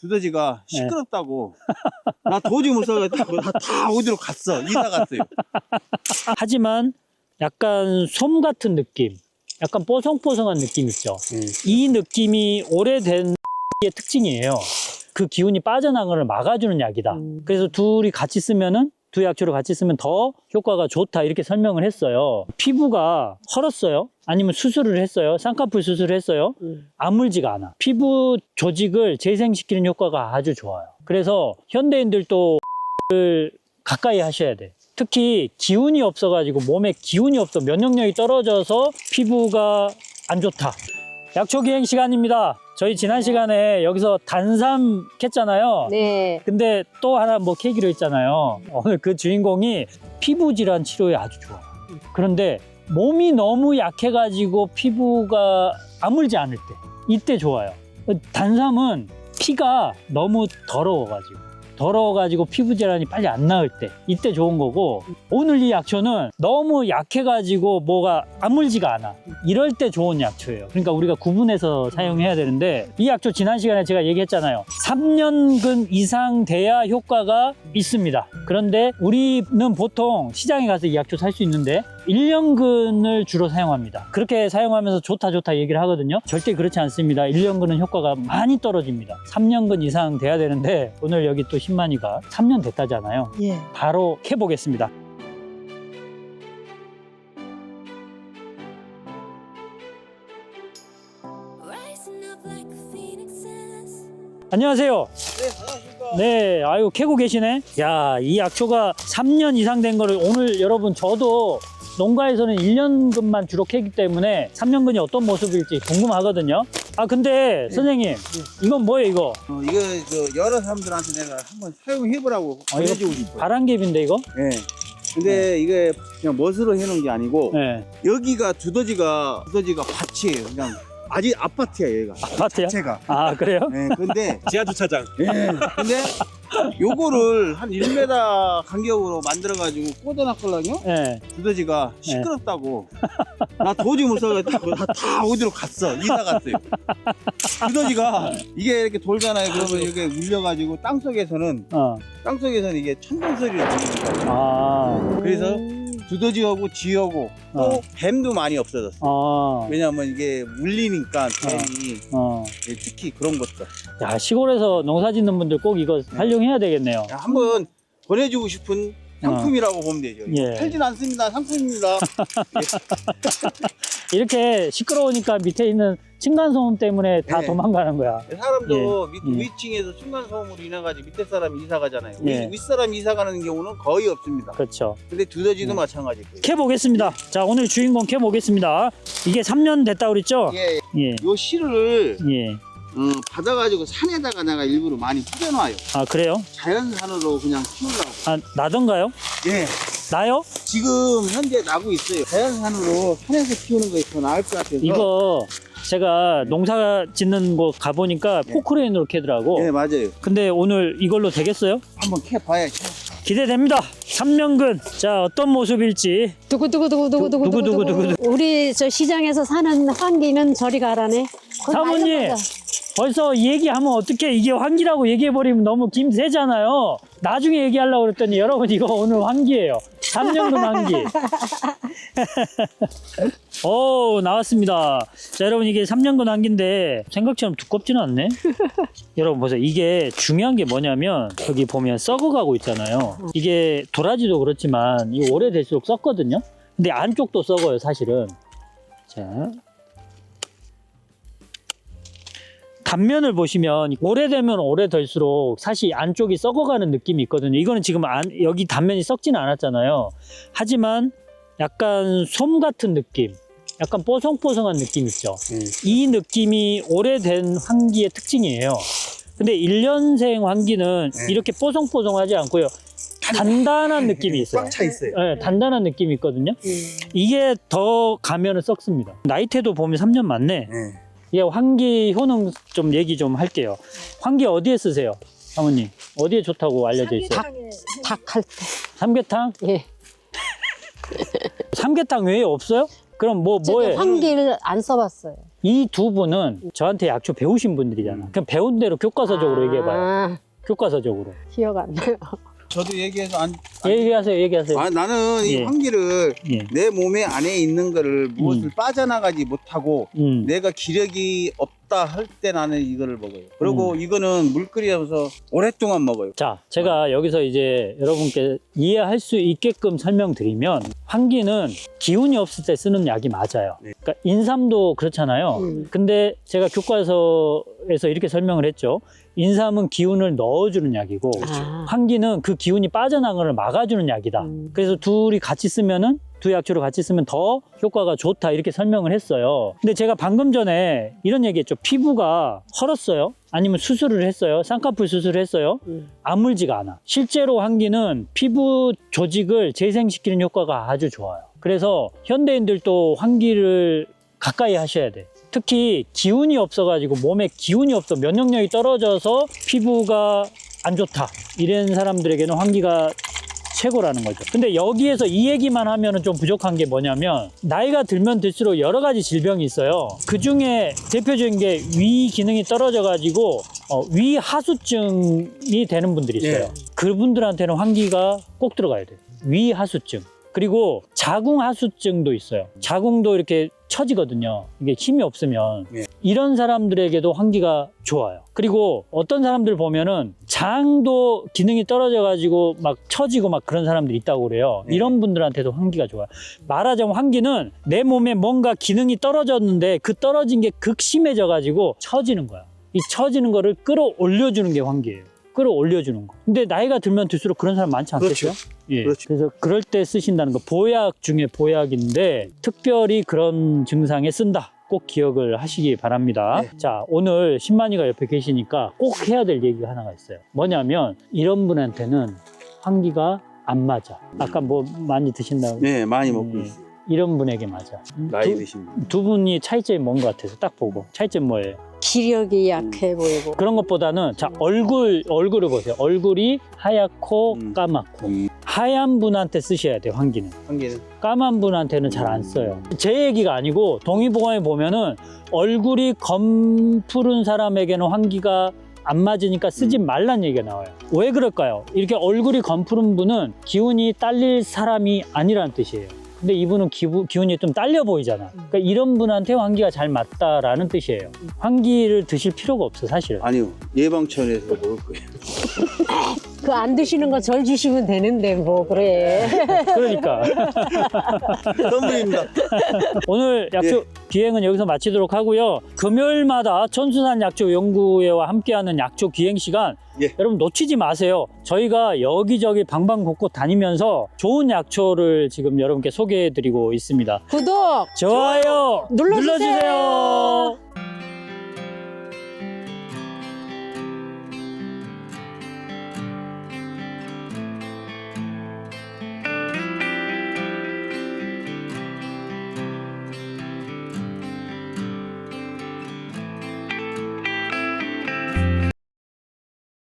두더지가 시끄럽다고 나 도저히 못 살겠다고 다, 다 어디로 갔어 이사 갔어요 하지만 약간 솜 같은 느낌, 약간 뽀송뽀송한 느낌 있죠. 이 느낌이 오래된 의 특징이에요. 그 기운이 빠져나가는 걸 막아주는 약이다. 음. 그래서 둘이 같이 쓰면은 두 약초를 같이 쓰면 더 효과가 좋다 이렇게 설명을 했어요. 피부가 헐었어요? 아니면 수술을 했어요? 쌍꺼풀 수술을 했어요? 음. 아물지가 않아. 피부 조직을 재생시키는 효과가 아주 좋아요. 그래서 현대인들도 를 가까이 하셔야 돼. 특히 기운이 없어가지고 몸에 기운이 없어 면역력이 떨어져서 피부가 안 좋다. 약초 기행 시간입니다. 저희 지난 시간에 여기서 단삼 캤잖아요. 네. 근데 또 하나 뭐 캐기로 했잖아요. 오늘 그 주인공이 피부 질환 치료에 아주 좋아요. 그런데 몸이 너무 약해가지고 피부가 아물지 않을 때 이때 좋아요. 단삼은 피가 너무 더러워가지고 더러워가지고 피부 질환이 빨리 안 나을 때 이때 좋은 거고 오늘 이 약초는 너무 약해가지고 뭐가 아물지가 않아. 이럴 때 좋은 약초예요. 그러니까 우리가 구분해서 사용해야 되는데 이 약초 지난 시간에 제가 얘기했잖아요. 3년근 이상 돼야 효과가 있습니다. 그런데 우리는 보통 시장에 가서 이 약초 살 수 있는데 1년근을 주로 사용합니다 그렇게 사용하면서 좋다 좋다 얘기를 하거든요 절대 그렇지 않습니다 1년근은 효과가 많이 떨어집니다 3년근 이상 돼야 되는데 오늘 여기 또 신만이가 3년 됐다잖아요 예. 바로 캐보겠습니다. 안녕하세요. 네 반갑습니다 네, 아유 캐고 계시네. 야, 이 약초가 3년 이상 된 거를 오늘 여러분 저도 농가에서는 1년근만 주로 캐기 때문에 3년근이 어떤 모습일지 궁금하거든요. 아, 근데 선생님, 이건 뭐예요, 이거? 어, 이거 저 여러 사람들한테 내가 한번 사용해보라고 아, 보내주고 싶어요 바람개비인데 이거? 예. 근데 이게 그냥 멋으로 해놓은 게 아니고 네. 여기가 두더지가 두더지가 밭이에요 그냥 아직 아파트야 얘가 아파트요? 자체가 아, 그래요? 예, 근데 지하 주차장. 예, 근데 요거를 한 1m 간격으로 만들어가지고 꽂아놨거든요. 네. 두더지가 시끄럽다고. 나 도저히 못 살겠다고. 다, 다 어디로 갔어. 이사 갔어요. 두더지가 이게 이렇게 돌잖아요. 그러면 이게 울려가지고 땅 속에서는, 어. 땅 속에서는 이게 천둥 소리를 지르는 거예요. 아. 그래서 두더지하고 쥐하고 또 어. 뱀도 많이 없어졌어. 어. 왜냐면 이게 울리니까 뱀이 어. 특히 그런 것들. 야, 시골에서 농사 짓는 분들 꼭 이거 활용해야 되겠네요. 한번 보내주고 싶은 상품이라고 보면 되죠. 예. 팔진 않습니다. 상품입니다. 이렇게 시끄러우니까 밑에 있는 층간소음 때문에 다 네. 도망가는 거야. 사람도 밑, 예. 위층에서 층간소음으로 인해 가지고 밑에 사람이 이사 가잖아요. 예. 위, 윗사람 이사 가는 경우는 거의 없습니다. 그렇죠. 근데 두더지도 음. 마찬가지고요. 캐 보겠습니다. 자, 오늘 주인공 캐 보겠습니다. 이게 3년 됐다 그랬죠? 예, 예. 요 씨를 예. 어, 받아가지고 산에다가 내가 일부러 많이 뿌려놔요. 아, 그래요? 자연산으로 그냥 키우려고. 아, 나던가요? 예. 나요? 지금 현재 나고 있어요. 자연산으로 산에서 키우는 거더 나을 것 같아서. 이거 제가 농사 짓는 곳 가보니까 예. 포크레인으로 캐더라고. 예, 맞아요. 근데 오늘 이걸로 되겠어요? 한번 캐봐야죠. 기대됩니다. 3년근. 자, 어떤 모습일지. 두구 두구 두구 두구 두구 누구, 누구, 두구 누구, 우리 저 시장에서 사는 환기는 저리 가라네. 그건 사모님. 날려버려. 벌써 얘기하면 어떻게 이게 환기라고 얘기해버리면 너무 김새잖아요. 나중에 얘기하려고 그랬더니 여러분 이거 오늘 환기예요. 3년근 환기. 오 나왔습니다. 자 여러분 이게 3년근 환기인데 생각처럼 두껍지는 않네. 여러분 보세요. 이게 중요한 게 뭐냐면 여기 보면 썩어가고 있잖아요. 이게 도라지도 그렇지만 이 오래될수록 썩거든요. 근데 안쪽도 썩어요 사실은. 자 단면을 보시면 오래되면 오래될수록 사실 안쪽이 썩어가는 느낌이 있거든요. 이거는 지금 안, 여기 단면이 썩지는 않았잖아요. 하지만 약간 솜 같은 느낌, 약간 뽀송뽀송한 느낌 있죠. 이 느낌이 오래된 환기의 특징이에요. 근데 1년생 환기는 네. 이렇게 뽀송뽀송하지 않고요. 단단한 느낌이 있어요. 꽉 차 있어요. 네, 단단한 느낌이 있거든요. 음. 이게 더 가면은 썩습니다. 나이테도 보면 3년 맞네. 예. 예, 환기 효능 좀 얘기 좀 할게요. 환기 어디에 쓰세요? 사모님. 어디에 좋다고 알려져 있어요? 닭할 때. 삼계탕? 예. 삼계탕 외에 없어요? 그럼 뭐 뭐에 환기를 안 써봤어요. 이 두 분은 저한테 약초 배우신 분들이잖아. 그럼 배운 대로 교과서적으로 얘기해 봐요. 아, 교과서적으로. 기억 안 나요. 저도 얘기해서 안. 안- 얘기하세요, 얘기하세요. 아, 나는 이 예. 환기를 예. 내 몸에 안에 있는 거를 무엇을 음. 빠져나가지 못하고 음. 내가 기력이 없 다 할 때 나는 이거를 먹어요. 그리고 음. 이거는 물 끓여서 오랫동안 먹어요. 자, 제가 여기서 이제 여러분께 이해할 수 있게끔 설명드리면 환기는 기운이 없을 때 쓰는 약이 맞아요. 네. 그러니까 인삼도 그렇잖아요. 음. 근데 제가 교과서에서 이렇게 설명을 했죠. 인삼은 기운을 넣어주는 약이고 아. 환기는 그 기운이 빠져나가는 걸 막아주는 약이다. 음. 그래서 둘이 같이 쓰면은 두 약초를 같이 쓰면 더 효과가 좋다 이렇게 설명을 했어요. 근데 제가 방금 전에 이런 얘기 했죠. 피부가 헐었어요. 아니면 수술을 했어요. 쌍꺼풀 수술을 했어요. 음. 아물지가 않아. 실제로 환기는 피부 조직을 재생시키는 효과가 아주 좋아요. 그래서 현대인들도 환기를 가까이 하셔야 돼. 특히 기운이 없어가지고 몸에 기운이 없어 면역력이 떨어져서 피부가 안 좋다 이런 사람들에게는 환기가 최고라는 거죠. 근데 여기에서 이 얘기만 하면은 좀 부족한 게 뭐냐면 나이가 들면 들수록 여러 가지 질병이 있어요. 그 중에 대표적인 게 위 기능이 떨어져 가지고 어, 위 하수증이 되는 분들이 있어요. 예. 그분들한테는 환기가 꼭 들어가야 돼요. 위 하수증. 그리고 자궁 하수증도 있어요. 자궁도 이렇게 처지거든요. 이게 힘이 없으면 예. 이런 사람들에게도 환기가 좋아요. 그리고 어떤 사람들 보면은 장도 기능이 떨어져 가지고 막 처지고 막 그런 사람들이 있다고 그래요. 네. 이런 분들한테도 환기가 좋아요. 말하자면 환기는 내 몸에 뭔가 기능이 떨어졌는데 그 떨어진 게 극심해져 가지고 처지는 거야. 이 처지는 거를 끌어올려 주는 게 환기예요. 끌어올려 주는 거. 근데 나이가 들면 들수록 그런 사람 많지 않겠어요? 그렇죠. 예. 그렇죠. 그래서 그럴 때 쓰신다는 거 보약 중에 보약인데 특별히 그런 증상에 쓴다. 꼭 기억을 하시기 바랍니다. 네. 자, 오늘 신만이가 옆에 계시니까 꼭 해야 될 얘기가 하나가 있어요. 뭐냐면 이런 분한테는 환기가 안 맞아. 아까 뭐 많이 드신다고. 네, 많이 먹고 음. 있어요. 이런 분에게 맞아. 나이 두, 드신 분. 두 분이 차이점이 뭔 것 같아서 딱 보고 차이점 뭐예요? 기력이 약해 보이고. 그런 것보다는 자 얼굴 얼굴을 보세요. 얼굴이 하얗고 음. 까맣고 음. 하얀 분한테 쓰셔야 돼요. 환기는. 환기는 까만 분한테는 잘 안 써요. 제 얘기가 아니고 동의보감에 보면은 얼굴이 검푸른 사람에게는 환기가 안 맞으니까 쓰지 말란 얘기가 나와요. 왜 그럴까요? 이렇게 얼굴이 검푸른 분은 기운이 딸릴 사람이 아니라는 뜻이에요. 근데 이분은 기부, 기운이 좀 딸려 보이잖아. 그러니까 이런 분한테 환기가 잘 맞다라는 뜻이에요. 환기를 드실 필요가 없어, 사실은. 아니요 예방 차원에서 먹을 거예요. 그 안 드시는 거 절 주시면 되는데 뭐 그래. 그러니까. 선물입니다. 오늘 약초 기행은 여기서 마치도록 하고요. 금요일마다 천수산 약초 연구회와 함께하는 약초 기행 시간 예. 여러분 놓치지 마세요. 저희가 여기저기 방방곡곡 다니면서 좋은 약초를 지금 여러분께 소개해드리고 있습니다. 구독! 좋아요 눌러주세요. 눌러주세요.